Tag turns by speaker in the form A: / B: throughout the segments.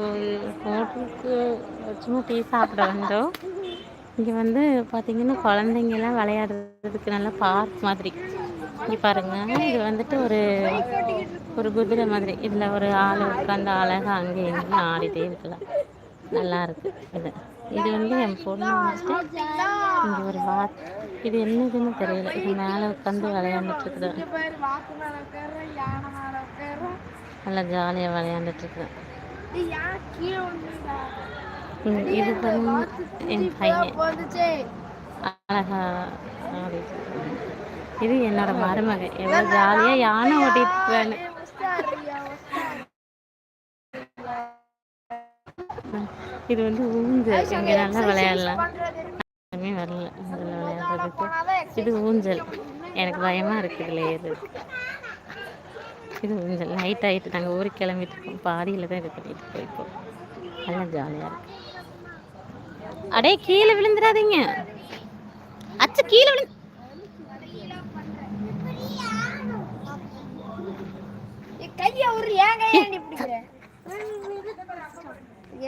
A: ஹோட்டலுக்கு சும்மா டீ சாப்பிட வந்தோம். இங்கே வந்து பார்த்தீங்கன்னா குழந்தைங்கெல்லாம் விளையாடுறதுக்கு நல்லா பார்க் மாதிரி. இங்கே பாருங்க. இது வந்துட்டு ஒரு ஒரு குதிரை மாதிரி. இதில் ஒரு ஆள் உட்காந்து அழகாக அங்கே இங்கேயும் ஆடிட்டே இருக்கலாம். நல்லா இருக்குது இது. இது வந்து என் பொண்ணு வந்துட்டு இங்கே ஒரு வா இது என்னதுன்னு தெரியல. இது மேலே உட்காந்து விளையாண்டுட்டு நல்லா ஜாலியாக விளையாண்டுட்டு இருக்கிறேன் ம், இது வந்து என் பையன். அழகா. இது என்னோட மருமகன் எவ்வளோ ஜாலியாக யானை ஓட்டிட்டு இது வந்து ஊஞ்சல். இங்கே நல்லா விளையாடலாம் யாருமே வரல. விளையாடுறதுக்கு. இது ஊஞ்சல். எனக்கு பயமாக இருக்குது ஏறுறதுக்கு இது ஊஞ்சல் நைட் ஆகிட்டு நாங்கள் ஊருக்கு கிளம்பிட்டு இருக்கோம் பாடியில் தான் இது பண்ணிட்டு போயிருக்கோம் நல்லா ஜாலியாக இருக்கு. அடே கீழே விழுந்துடாதீங்க. அச்சு கீழே விழு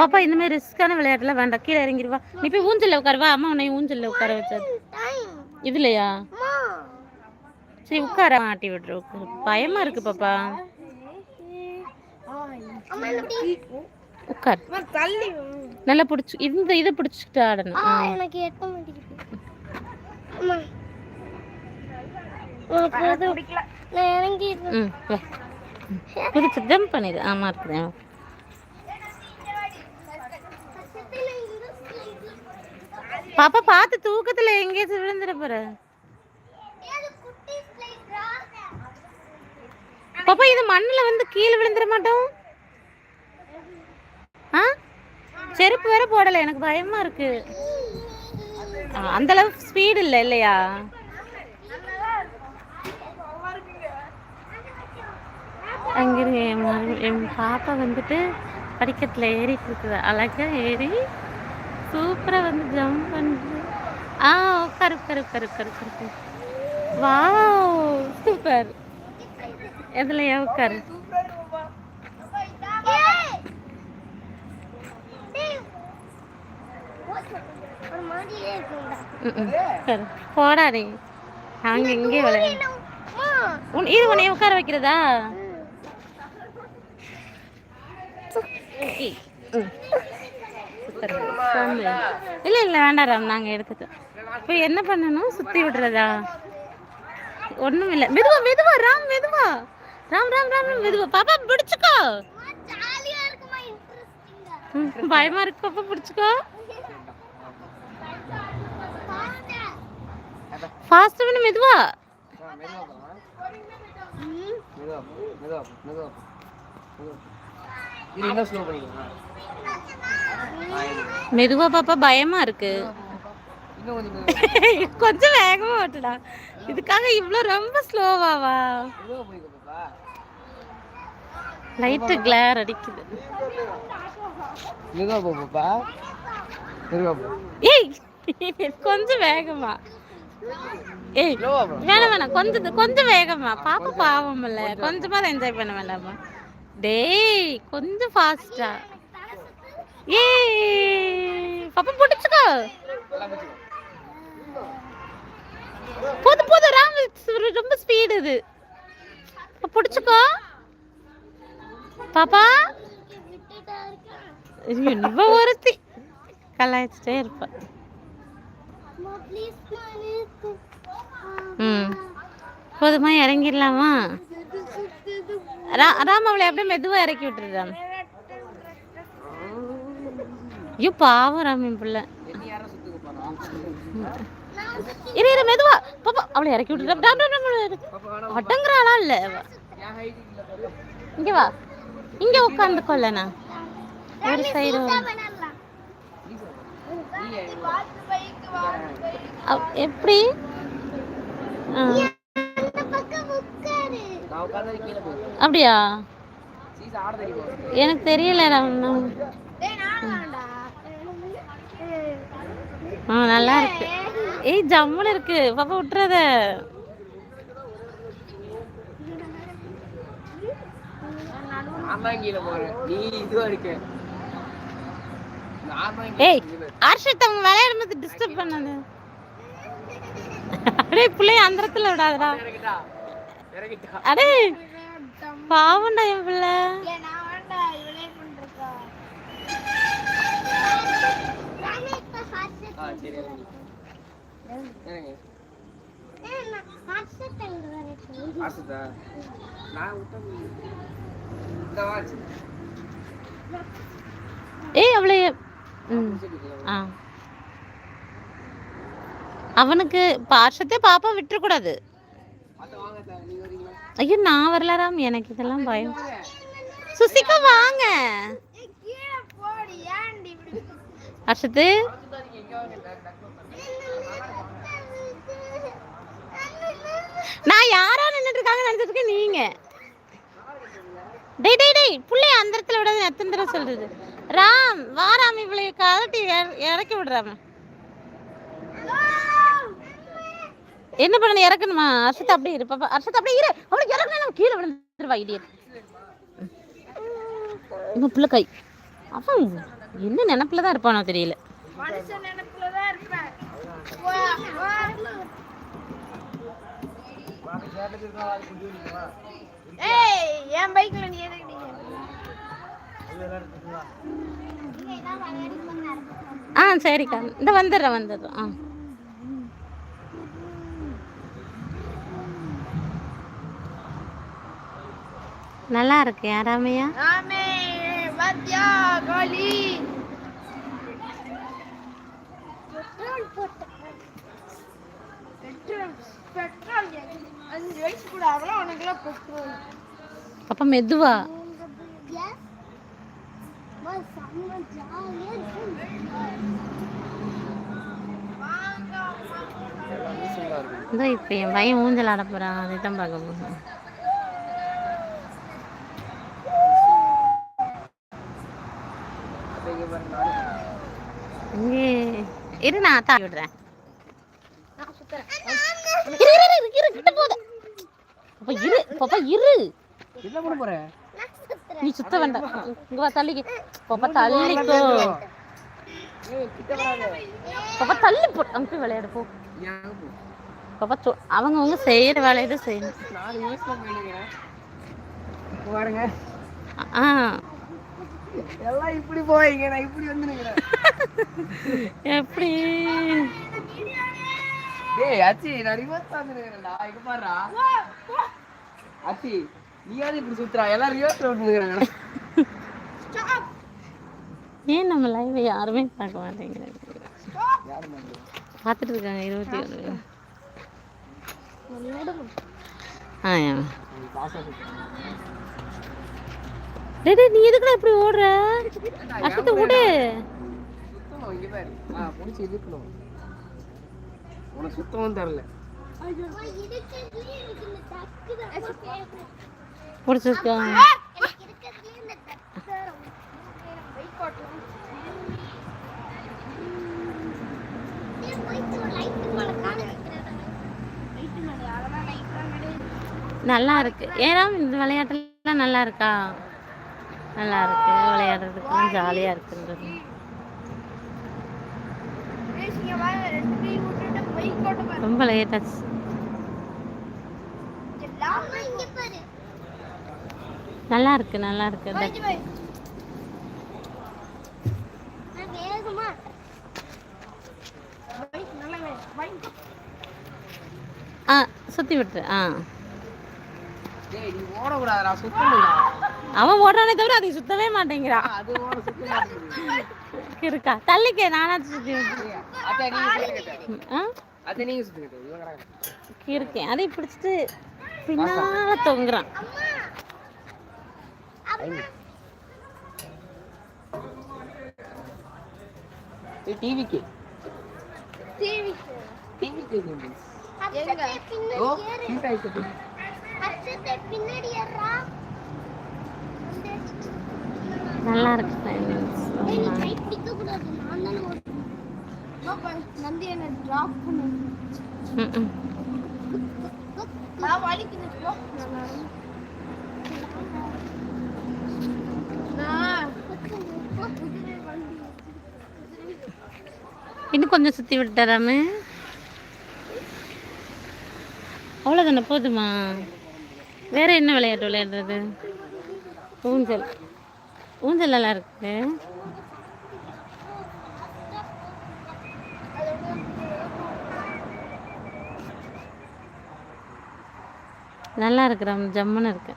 A: பாப்பா இந்த மாதிரி ரிஸ்க்கான விளையாட்டுலாம் வேண்டாம். கீழே இறங்கிடுவா. நீ போய் ஊஞ்சல்ல உட்காரு வா. அம்மா உன்னை ஊஞ்சல்ல உட்கார வச்சது. இதுலையா? சரி உட்கார. ஆட்டி விட்டுரு உட்காரு. பயமா இருக்கு பாப்பா. உட்கார். நல்லா பிடிச்சி இந்த இதை பிடிச்சிட்டு ஆடணும்.
B: எனக்கு எட்ட.
A: பிடிச்சி ஜம்ப் பண்ணிடு. ஆமா இருக்குது பாப்பா பார்த்து தூக்கத்துல எங்கேயாச்சும் விழுந்துட போற. பாப்பா இது மண்ணில் வந்து கீழே விழுந்துட மாட்டோம். ஆ? செருப்பு வேற போடலை எனக்கு பயமா இருக்கு. அந்த அளவு ஸ்பீடு இல்லை இல்லையா? அங்கே என் என் பாப்பா வந்துட்டு படிக்கட்டில் ஏறிட்டு இருக்குது. அழகா ஏறி சூப்பராக வந்து ஜம்ப் பண்ணுது ஆ உட்காரு உட்காரு உட்காரு உட்காரு உட்காரு வாவ் சூப்பர் எதுலையா உட்காரு
B: ஒரு மாதிரியே இருக்கும்டா
A: ம், ம். உட்காரு போடா நீ அங்கே இங்கே விளையாடு. இரு உன்னை உட்கார வைக்கிறதா. இல்ல இல்ல வேண்டாம் ராம். நாங்க எடுத்துட்டோம். இப்போ என்ன பண்ணணும்? சுத்தி விடுறதா? ஒண்ணும் இல்ல மெதுவா மெதுவா ராம் மெதுவா. ராம் ராம் ராம் ராம், மெதுவா பாப்பா பிடிச்சுக்கோ. பயமா இருக்கு பாப்பா பிடிச்சுக்கோ. ஃபாஸ்ட் பண்ணு மெதுவா. மெதுவா பாப்பா பயமா இருக்கு.
C: கொஞ்சம்
A: வேகமா ஓட்டுடா. இதுக்காக இவ்ளோ ரொம்ப ஸ்லோவாவா லைட்டு கிளேர் அடிக்குது.
C: போ பாப்பா
A: ஏய் கொஞ்சம் வேகமா. ஏய் வேணாம் வேணாம். கொஞ்சம் கொஞ்சம் வேகமா. பாப்பா பாவம் இல்ல கொஞ்சமா. என்ஜாய் பண்ண வேண்டாமா? டேய் கொஞ்சம் ஃபாஸ்டா ஏய் பாப்பா பிடிச்சுக்கோ. போதும் போதும் ராம் ரொம்ப ஸ்பீடு இது. பிடிச்சுக்கோ. பாப்பா. இவ ஒருத்தி. கலாய்ச்சிட்டே இருப்பா. ம். போதுமா இறங்கிடலாமா? ரா ராம் அவளை அப்படியே மெதுவாக இறக்கி விட்டுருறாம் ஐயோ பாவம் ராம் பிள்ளை. இரு இரு மெதுவா. பாப்பா அவளை இறக்கி விட்டுறாம் ராம் ராம் ராம் ராம்.
C: பாப்பா வேணாம்
A: அடங்குறாளா இல்ல? இங்க வா. இங்க உட்காந்து கொள்ளனா ஒரு சைடு எப்படி?
C: உட்கார்ந்தா
A: அப்படியா? எனக்கு தெரியல நல்லா இருக்கு. ஏய். ஜம்முன்னு இருக்கு. பாப்பா விட்டுறத.
C: நான் தான் கீழே போறேன் நீ இதுவா இருக்க.
A: ஏய் ஹர்ஷத் அவங்க விளையாடும்போது டிஸ்டர்ப் பண்ணாது. அடே பிள்ளைய அந்த இடத்துல விடாதடா. அடே பாவம்டா என் பிள்ளை.
B: நான்
A: ஏய் அவளை. ம். ஆ. அவனுக்கு இப்போ ஹர்ஷத்தை பாப்பா விட்டுறக்கூடாது. ஐயோ நான் வரலராம் எனக்கு இதெல்லாம் பயம். சுசிகா வாங்க. ஹர்ஷத்து நான் யாரோ நின்றுட்டு இருக்காங்க நினைச்சிட்டு இருக்கேன் நீங்க. டேய் டேய் டேய் புள்ளைய அந்த இடத்துல விடாத எத்தனை தடவை சொல்றது. ராம் வா ராம் இவளைய கலட்டி இற- இறக்கி விடுறாம என்ன பண்ண இறக்கணுமா? அர்ஷத் அப்படியே இரு பாப்பா. அர்ஷத் அப்படியே இரு. அவளுக்கு இறக்கணும் கீழே விழுந்துருவா இடியட் இவன் புள்ள கை. அவன் என்ன நினப்புல தான் இருப்பானோ தெரியல.
B: மனுஷன் ஏய் என் பைக்ல நீ எதுக்கு நீங்க
A: ஆ சரிக்கா. இந்த வந்துடுறேன் வந்துடுறேன். ஆ. நல்லா இருக்கு
B: போட்டு பெட்ரோல் பெட்ரோல் அஞ்சு வயசு கூட அவ்வளோ உனக்குலாம் பெட்ரோல்.
A: பாப்பா மெதுவா. இதோ இப்போ என் பையன் ஊஞ்சல் ஆட போகிறான் அதை தான் பார்க்க
C: அத்தை இங்க நானு
A: இரு நான் தாவி விடுறேன். இரு இரு இரு இரு கிட்ட போகுது. பாப்பா இரு பாப்பா இரு.
C: என்ன பண்ண போறேன்
A: நீ சுத்த வேண்டாம். இங்க வா தள்ளிக்கு. பாப்பா தள்ளிக்கோ.
C: ஏய் கிட்ட வராத.
A: பாப்பா தள்ளி போ. அங்க போய் விளையாடு போ. பாப்பா அவங்க அவங்க செய்யற வேலையை செய்யணும்.
C: பாருங்க.
A: ஆ.
C: எல்லாம் இப்படி போவீங்க நான் இப்படி வந்துருக்கிறேன்
A: எப்படி?
C: அச்சி நான் ரிவர்ஸ் வந்துருக்கிறேன்டா. இங்க பாருடா. அச்சி நீயாவது இப்படி சுத்துறா எல்லாம் ரிவர்ஸ்ல வந்துருக்கிறாங்க
A: ஏன் நம்ம லைவ் யாருமே பார்க்க மாட்டேங்கிறாங்க? பார்த்துட்டு இருக்காங்க இருபத்தி ஒன்று டேய், நீ எதுக்குடா இப்படி ஓடுற? அசத்து விடு
C: சுத்தணும் இங்க பாரு ஆ புடிச்சு இழுக்கணும் உனக்கு சுத்தமும் தரல.
A: நல்லா இருக்கு. ஏன்னா இந்த விளையாட்டுலாம் நல்லா இருக்கா? நல்லா இருக்கு. விளையாடுறதுக்கு ஜாலியா இருக்குன்றது. ரொம்ப லேட் ஆச்சு நல்லா இருக்கு நல்லா இருக்கு ஆ சுத்தி விட்டுரு ஆ.
C: டேய் நீ ஓடக்கூடாதுடா சுத்தணும்டா
A: அவன் ஓடுறானே தவிர அதை சுத்தவே மாட்டேங்கிறான்
C: அது ஓட சுத்த மாட்டேங்குது
A: இருக்கா. தள்ளிக்க நானாச்சும் சுத்தி விட்டுறேன். இருக்கேன். அதை பிடிச்சிட்டு பின்னால தொங்குறான்.
C: டிவிக்கு
B: டிவி
C: டிவிக்கு
A: நல்லா இருக்கு timings.
B: ஏய், நீ கை பிடிக்க கூடாது நான் தானே ஓட்டணும் நந்தி என்ன டிராப் பண்ணு.
A: ம், ம்.
B: நான் வலிக்குது போ நான்
A: இன்னும் கொஞ்சம் சுற்றி விட்டுறாம அவ்வளோதானே போதுமா? வேற என்ன விளையாட்டு விளையாடுறது? ஊஞ்சல். ஊஞ்சல் நல்லா இருக்கு நல்லா இருக்கு ரம் ஜம்முன்னு இருக்கு.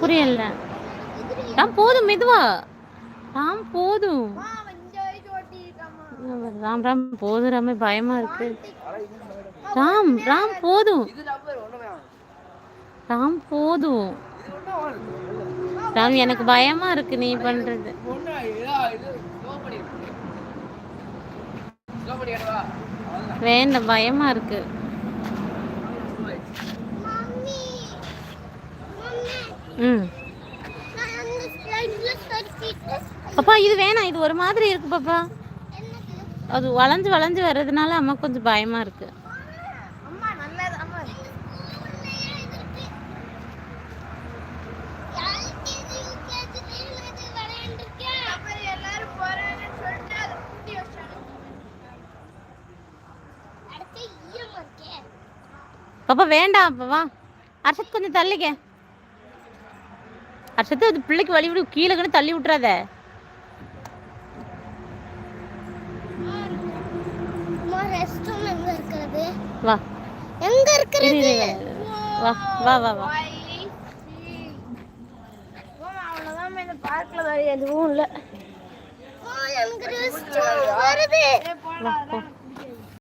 A: புரியல. ராம் போதும் மெதுவா. ராம் போதும். ராம் ராம் போதும் ராமே. பயமா இருக்கு. ராம் ராம் போதும். ராம் போதும். ராம் எனக்கு பயமா இருக்கு நீ பண்றது. வேண்டாம் பயமா இருக்கு. ம். பாப்பா இது வேணாம். இது ஒரு மாதிரி இருக்கு பாப்பா. அது வளைஞ்சு வளைஞ்சு வர்றதுனால அம்மா கொஞ்சம் பயமா இருக்கு. பாப்பா வேண்டாம் அப்பா வா. அர்ஷத் கொஞ்சம் தள்ளிக்க. அர்ஷத்து அது பிள்ளைக்கு வழி விடு. கீழே கீழே தள்ளி
B: இருக்கிறது
A: வா.
B: எங்க
A: இரு,
B: இருக்கிறது
A: இரு, இரு. வா வா வா வா.
B: இந்த பார்க்ல வேற எதுவும் இல்ல. வருது.